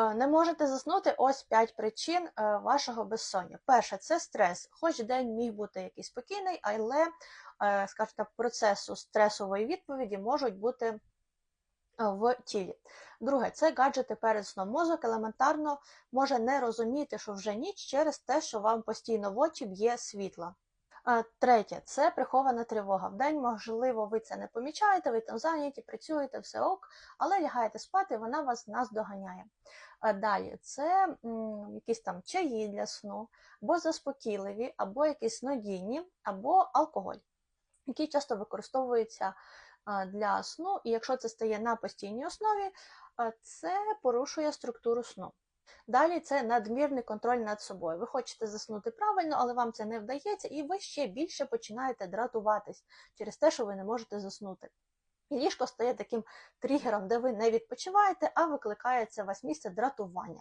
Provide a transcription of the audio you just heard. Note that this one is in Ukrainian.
Е, Не можете заснути ось 5 причин е, вашого безсоння. Перше це стрес. Хоч день міг бути якийсь спокійний, але, е, скажімо так, процесу стресової відповіді можуть бути в тілі. Друге, це гаджети перед сном. Мозок елементарно може не розуміти, що вже ніч через те, що вам постійно в очі б'є світло. Третє це прихована тривога. Вдень, можливо, ви це не помічаєте, ви там зайняті, працюєте, все ок, але лягаєте спати, і вона вас наздоганяє. Далі це м, якісь там чаї для сну, або заспокійливі, або якісь снодійні, або алкоголь, які часто використовуються е, для сну, і якщо це стає на постійній основі, це порушує структуру сну. Далі це надмірний контроль над собою. Ви хочете заснути правильно, але вам це не вдається, і ви ще більше починаєте дратуватись через те, що ви не можете заснути. І ліжко стає таким тригером, де ви не відпочиваєте, а викликається у вас місце дратування.